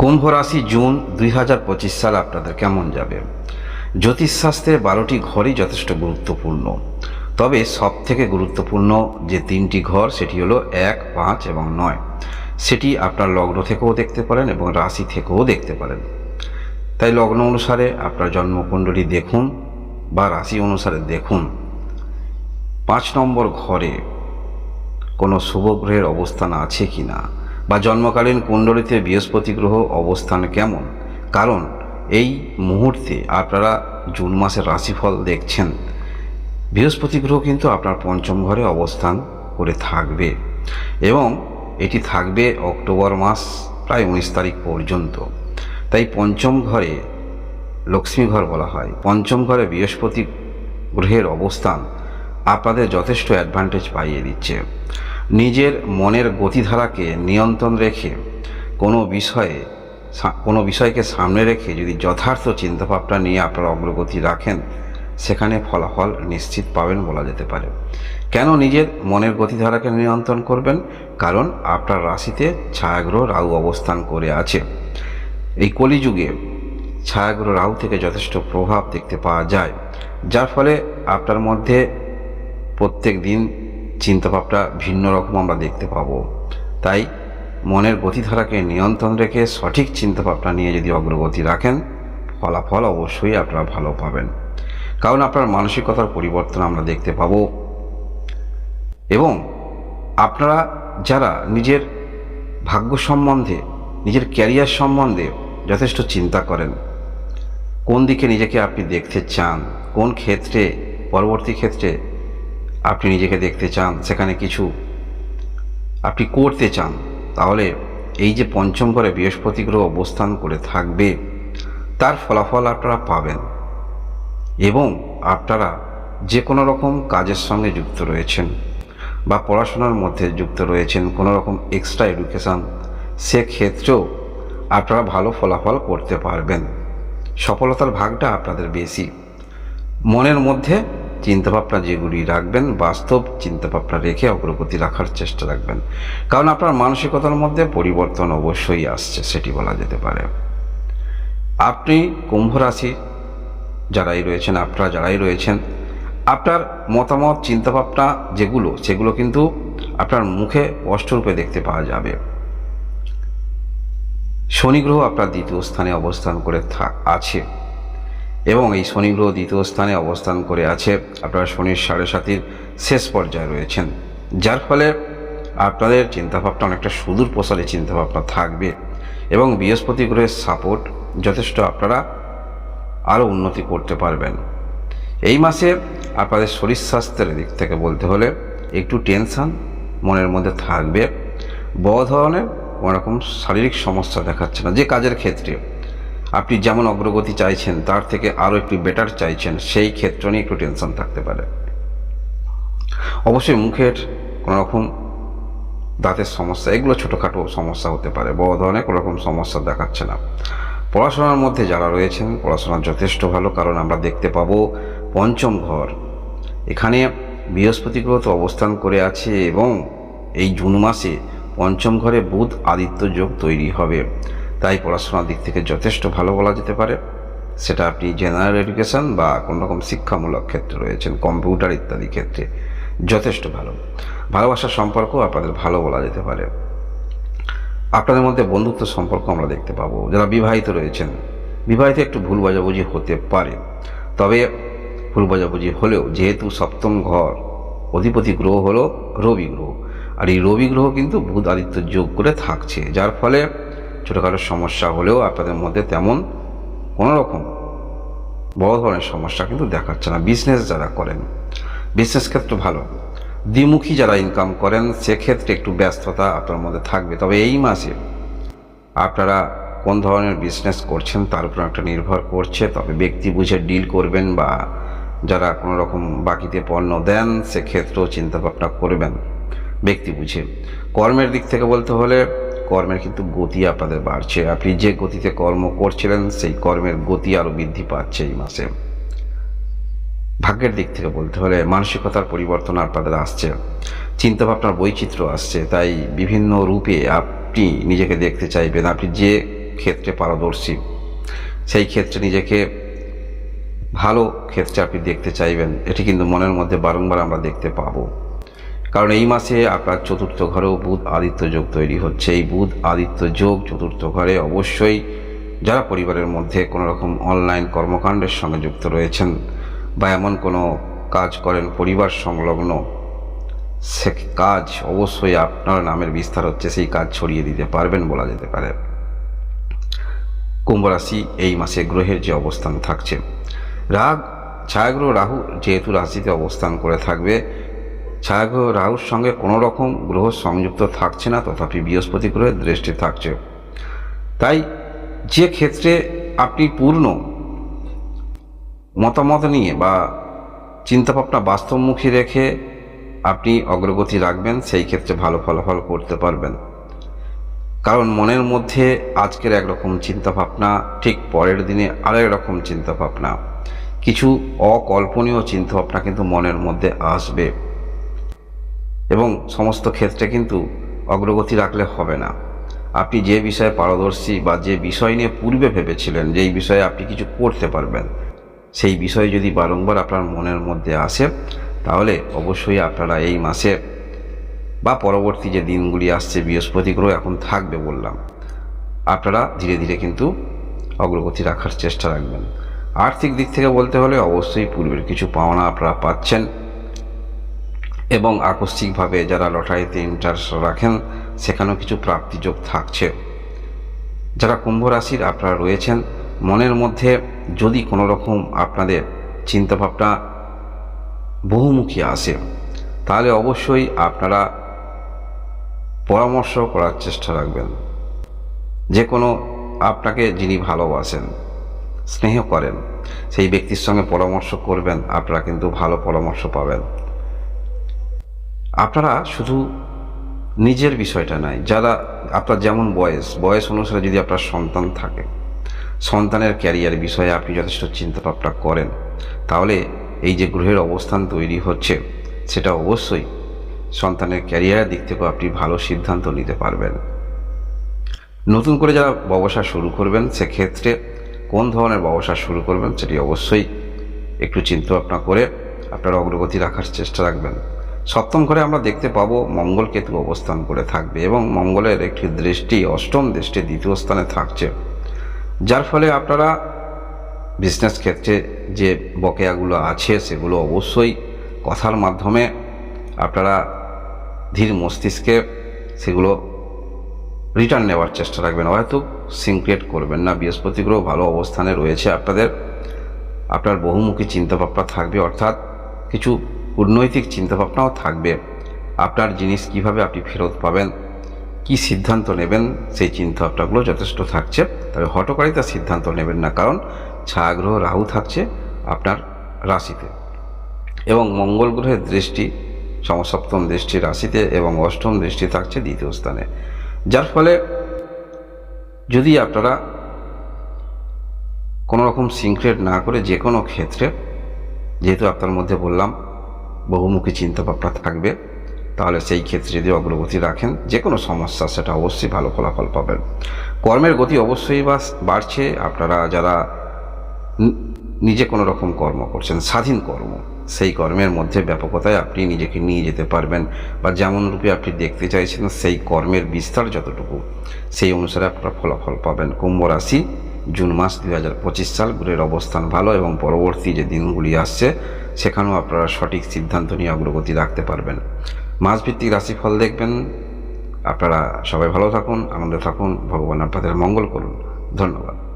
কুম্ভ রাশি জুন দুই হাজার পঁচিশ সাল আপনাদের কেমন যাবে? জ্যোতিষশাস্ত্রে বারোটি ঘরই যথেষ্ট গুরুত্বপূর্ণ। তবে সব থেকে গুরুত্বপূর্ণ যে তিনটি ঘর, সেটি হলো এক, পাঁচ এবং নয়। সেটি আপনার লগ্ন থেকেও দেখতে পারেন এবং রাশি থেকেও দেখতে পারেন। তাই লগ্ন অনুসারে আপনার জন্মকুণ্ডলী দেখুন বা রাশি অনুসারে দেখুন। পাঁচ নম্বর ঘরে কোনো শুভ গ্রহের অবস্থান আছে কি না বা জন্মকালীন কুণ্ডলিতে বৃহস্পতি গ্রহ অবস্থান কেমন? কারণ এই মুহূর্তে আপনারা জুন মাসের রাশিফল দেখছেন। বৃহস্পতি গ্রহ কিন্তু আপনার পঞ্চম ঘরে অবস্থান করে থাকবে এবং এটি থাকবে অক্টোবর মাস প্রায় উনিশ তারিখ পর্যন্ত। তাই পঞ্চম ঘরে লক্ষ্মী ঘর বলা হয়। পঞ্চম ঘরে বৃহস্পতি গ্রহের অবস্থান আপনাদের যথেষ্ট অ্যাডভান্টেজ পাইয়ে দিচ্ছে। নিজের মনের গতিধারাকে নিয়ন্ত্রণ রেখে কোনো বিষয়ে কোনো বিষয়কে সামনে রেখে যদি যথার্থ চিন্তাভাবনা নিয়ে আপনারা অগ্রগতি রাখেন, সেখানে ফলাফল নিশ্চিত পাবেন বলা যেতে পারে। কেন নিজের মনের গতিধারাকে নিয়ন্ত্রণ করবেন? কারণ আপনার রাশিতে ছায়াগ্রহ রাহু অবস্থান করে আছে। এই কলিযুগে ছায়াগ্রহ রাহু থেকে যথেষ্ট প্রভাব দেখতে পাওয়া যায়, যার ফলে আপনার মধ্যে প্রত্যেক দিন চিন্তাভাবনা ভিন্ন রকম আমরা দেখতে পাবো। তাই মনের গতিধারাকে নিয়ন্ত্রণ রেখে সঠিক চিন্তাভাবনা নিয়ে যদি অগ্রগতি রাখেন, ফলাফল অবশ্যই আপনারা ভালো পাবেন। কারণ আপনার মানসিকতার পরিবর্তন আমরা দেখতে পাব। এবং আপনারা যারা নিজের ভাগ্য সম্বন্ধে, নিজের ক্যারিয়ার সম্বন্ধে যথেষ্ট চিন্তা করেন, কোন দিকে নিজেকে আপনি দেখতে চান, কোন ক্ষেত্রে, পরবর্তী ক্ষেত্রে আপনি নিজেকে দেখতে চান, সেখানে কিছু আপনি করতে চান, তাহলে এই যে পঞ্চম ঘরে বৃহস্পতি গ্রহ অবস্থান করে থাকবে, তার ফলাফল আপনারা পাবেন। এবং আপনারা যে কোনো রকম কাজের সঙ্গে যুক্ত রয়েছেন বা পড়াশোনার মধ্যে যুক্ত রয়েছেন, কোনো রকম এক্সট্রা এডুকেশান সেক্ষেত্রেও আপনারা ভালো ফলাফল করতে পারবেন। সফলতার ভাগটা আপনাদের বেশি। মনের মধ্যে চিন্তাভাবনা যেগুলি রাখবেন, বাস্তব চিন্তাভাবনা রেখে অগ্রগতি রাখার চেষ্টা রাখবেন। কারণ আপনার মানসিকতার মধ্যে পরিবর্তন অবশ্যই আসছে, সেটি বলা যেতে পারে। আপনি কুম্ভ রাশি যারাই রয়েছেন, আপনারা যারাই রয়েছেন, আপনার মতামত, চিন্তাভাবনা যেগুলো, সেগুলো কিন্তু আপনার মুখে স্পষ্টরূপে দেখতে পাওয়া যাবে। শনি গ্রহ আপনার দ্বিতীয় স্থানে অবস্থান করে আছে। এবং এই শনি গ্রহ দ্বিতীয় স্থানে অবস্থান করে আছে। আপনারা শনির সাড়ে সাতির শেষ পর্যায়ে রয়েছেন। যার ফলে আপনাদের চিন্তাভাবনা অনেকটা সুদূর প্রসারী চিন্তাভাবনা থাকবে এবং বৃহস্পতি গ্রহের সাপোর্ট যথেষ্ট আপনারা আরও উন্নতি করতে পারবেন। এই মাসে আপনাদের শরীর স্বাস্থ্যের দিক থেকে বলতে হলে একটু টেনশান মনের মধ্যে থাকবে। বড় ধরনের কোনো রকম শারীরিক সমস্যা দেখাচ্ছে না, যে কাজের ক্ষেত্রে। আপনি যেমন অগ্রগতি চাইছেন, তার থেকে আরও একটু বেটার চাইছেন, সেই ক্ষেত্র নিয়ে একটু টেনশন থাকতে পারে। অবশ্যই মুখের কোনো রকম দাঁতের সমস্যা, এগুলো ছোটোখাটো সমস্যা হতে পারে, বড় ধরনের কোনো রকম সমস্যা দেখাচ্ছে না। পড়াশোনার মধ্যে যারা রয়েছেন, পড়াশোনা যথেষ্ট ভালো, কারণ আমরা দেখতে পাবো পঞ্চম ঘর। এখানে বৃহস্পতি গ্রহ তো অবস্থান করে আছে এবং এই জুন মাসে পঞ্চম ঘরে বুধ আদিত্য যোগ তৈরি হবে। তাই পড়াশোনার দিক থেকে যথেষ্ট ভালো বলা যেতে পারে। সেটা আপনি জেনারেল এডুকেশন বা কোনো রকম শিক্ষামূলক ক্ষেত্রে রয়েছেন কম্পিউটার ইত্যাদি ক্ষেত্রে যথেষ্ট ভালো। ভালোবাসার সম্পর্ক আপনাদের ভালো বলা যেতে পারে। আপনাদের মধ্যে বন্ধুত্ব সম্পর্ক আমরা দেখতে পাবো। যারা বিবাহিত রয়েছেন, বিবাহিত একটু ভুল বোঝাবুঝি হতে পারে। তবে ভুল বোঝাবুঝি হলেও যেহেতু সপ্তম ঘর, অধিপতি গ্রহ হলো রবি গ্রহ। আর এই রবি গ্রহ কিন্তু বুধ আদিত্য যোগ করে থাকছে, যার ফলে ছোটোখাটো সমস্যা হলেও আপনাদের মধ্যে তেমন কোনো রকম বড় ধরনের সমস্যা কিন্তু দেখাচ্ছে না। বিজনেস যারা করেন বিজনেস ক্ষেত্রে ভালো। দ্বিমুখী যারা ইনকাম করেন, সেক্ষেত্রে একটু ব্যস্ততা আপনার মধ্যে থাকবে। তবে এই মাসে আপনারা কোন ধরনের বিজনেস করছেন তার উপর একটা নির্ভর করছে। তবে ব্যক্তি বুঝে ডিল করবেন বা যারা কোনো রকম বাকিতে পণ্য দেন, সেক্ষেত্রেও চিন্তাভাবনা করবেন ব্যক্তি বুঝে। কর্মের দিক থেকে বলতে হলে কর্মের কিন্তু গতি আপনাদের বাড়ছে। আপনি যে গতিতে কর্ম করছিলেন, সেই কর্মের গতি আরও বৃদ্ধি পাচ্ছে এই মাসে। ভাগ্যের দিক থেকে বলতে হলে মানসিকতার পরিবর্তন আপনাদের আসছে। চিন্তাভাবনার বৈচিত্র্য আসছে। তাই বিভিন্ন রূপে আপনি নিজেকে দেখতে চাইবেন। আপনি যে ক্ষেত্রে পারদর্শী, সেই ক্ষেত্রে নিজেকে ভালো ক্ষেত্রে আপনি দেখতে চাইবেন। এটি কিন্তু মনের মধ্যে বারংবার আমরা দেখতে পাবো। কারণ এই মাসে আপনার চতুর্থ ঘরেও বুধ আদিত্য যোগ তৈরি হচ্ছে। এই বুধ আদিত্য যোগ চতুর্থ ঘরে অবশ্যই যারা পরিবারের মধ্যে কোনো রকম অনলাইন কর্মকাণ্ডের সঙ্গে যুক্ত রয়েছেন বা এমন কোনো কাজ করেন, পরিবার সংলগ্ন সে কাজ অবশ্যই আপনার নামের বিস্তার হচ্ছে, সেই কাজ ছড়িয়ে দিতে পারবেন বলা যেতে পারে। কুম্ভ রাশি এই মাসে গ্রহের যে অবস্থান থাকছে। রাগ, ছায়াগ্রহ রাহু যেহেতু রাশিতে অবস্থান করে থাকবে ছায়াগ্রহ রাহুর সঙ্গে কোনো রকম গ্রহ সংযুক্ত থাকছে না, তথাপি বৃহস্পতি গ্রহের দৃষ্টি থাকছে। তাই যে ক্ষেত্রে আপনি পূর্ণ মতামত নিয়ে বা চিন্তাভাবনা বাস্তবমুখী রেখে আপনি অগ্রগতি রাখবেন, সেই ক্ষেত্রে ভালো ফলাফল করতে পারবেন। কারণ মনের মধ্যে আজকের একরকম চিন্তাভাবনা, ঠিক পরের দিনে আরেক রকম চিন্তাভাবনা। কিছু অকল্পনীয় চিন্তাভাবনা কিন্তু মনের মধ্যে আসবে। এবং সমস্ত ক্ষেত্রে কিন্তু অগ্রগতি রাখলে হবে না। আপনি যে বিষয়ে পারদর্শী বা যে বিষয় নিয়ে পূর্বে ভেবেছিলেন যেই বিষয়ে আপনি কিছু করতে পারবেন, সেই বিষয় যদি বারংবার আপনার মনের মধ্যে আসে, তাহলে অবশ্যই আপনারা এই মাসে বা পরবর্তী যে দিনগুলি আসছে, বৃহস্পতি গ্রহ এখন থাকবে বললাম, আপনারা ধীরে ধীরে কিন্তু অগ্রগতি রাখার চেষ্টা রাখবেন। আর্থিক দিক থেকে বলতে হলে অবশ্যই পূর্বের কিছু পাওনা আপনারা পাচ্ছেন। এবং আকস্মিকভাবে যারা লটারিতে ইন্টারেস্ট রাখেন, সেখানেও কিছু প্রাপ্তিযোগ থাকছে। যারা কুম্ভ রাশির আপনারা রয়েছেন, মনের মধ্যে যদি কোনো রকম আপনাদের চিন্তাভাবনা বহুমুখী আসে, তাহলে অবশ্যই আপনারা পরামর্শ করার চেষ্টা রাখবেন। যে কোনো আপনাকে যিনি ভালোবাসেন, স্নেহ করেন, সেই ব্যক্তির সঙ্গে পরামর্শ করবেন, আপনারা কিন্তু ভালো পরামর্শ পাবেন। আপনারা শুধু নিজের বিষয়টা নাই, যারা আপনার যেমন বয়স বয়স অনুসারে যদি আপনার সন্তান থাকে, সন্তানের ক্যারিয়ার বিষয়ে আপনি যথেষ্ট চিন্তা ভাবনা করেন, তাহলে এই যে গ্রহের অবস্থান তৈরি হচ্ছে, সেটা অবশ্যই সন্তানের ক্যারিয়ারের দিক থেকেও আপনি ভালো সিদ্ধান্ত নিতে পারবেন। নতুন করে যারা ব্যবসা শুরু করবেন, সেক্ষেত্রে কোন ধরনের ব্যবসা শুরু করবেন, সেটি অবশ্যই একটু চিন্তা ভাবনা করে আপনার অগ্রগতি রাখার চেষ্টা রাখবেন। সপ্তম ঘরে আমরা দেখতে পাবো মঙ্গল কেতু অবস্থান করে থাকবে এবং মঙ্গলের একটি দৃষ্টি অষ্টম দৃষ্টি দ্বিতীয় স্থানে থাকছে। যার ফলে আপনারা বিজনেস ক্ষেত্রে যে বকেয়াগুলো আছে সেগুলো অবশ্যই কথার মাধ্যমে আপনারা ধীর মস্তিষ্কে সেগুলো রিটার্ন নেওয়ার চেষ্টা রাখবেন। হয়তো সিনক্রেট করবেন না। বৃহস্পতি গ্রহ ভালো অবস্থানে রয়েছে। আপনাদের, আপনার বহুমুখী চিন্তাভাবনা থাকবে। অর্থাৎ কিছু কূটনৈতিক চিন্তাভাবনাও থাকবে। আপনার জিনিস কীভাবে আপনি ফেরত পাবেন, কি সিদ্ধান্ত নেবেন, সেই চিন্তাভাবনাগুলো যথেষ্ট থাকছে। তবে হটকারিতা সিদ্ধান্ত নেবেন না, কারণ ছায়াগ্রহ রাহু থাকছে আপনার রাশিতে। এবং মঙ্গল গ্রহের দৃষ্টি, সমসপ্তম দৃষ্টি রাশিতে এবং অষ্টম দৃষ্টি থাকছে দ্বিতীয় স্থানে। যার ফলে যদি আপনারা কোনো রকম সিনক্রেট না করে যে কোনো ক্ষেত্রে, যেহেতু আপনার মধ্যে বললাম বহুমুখী চিন্তা ভাবনা থাকবে, তাহলে সেই ক্ষেত্রে যদি অগ্রগতি রাখেন যে কোনো সমস্যা সেটা অবশ্যই ভালো ফলাফল পাবেন। কর্মের গতি অবশ্যই বা বাড়ছে, আপনারা যারা নিজে কোনো রকম কর্ম করছেন, স্বাধীন কর্ম, সেই কর্মের মধ্যে ব্যাপকতায় আপনি নিজেকে নিয়ে যেতে পারবেন বা যেমন রূপে আপনি দেখতে চাইছেন, সেই কর্মের বিস্তার যতটুকু, সেই অনুসারে আপনারা ফলাফল পাবেন। কুম্ভ রাশি, জুন মাস দুই হাজার পঁচিশ সাল, গ্রহের অবস্থান ভালো এবং পরবর্তী যে দিনগুলি আসছে সেখানেও আপনারা সঠিক সিদ্ধান্ত নিয়ে অগ্রগতি রাখতে পারবেন। মাসভিত্তিক রাশিফল দেখবেন। আপনারা সবাই ভালো থাকুন, আনন্দে থাকুন, ভগবান আপনাদের মঙ্গল করুন। ধন্যবাদ।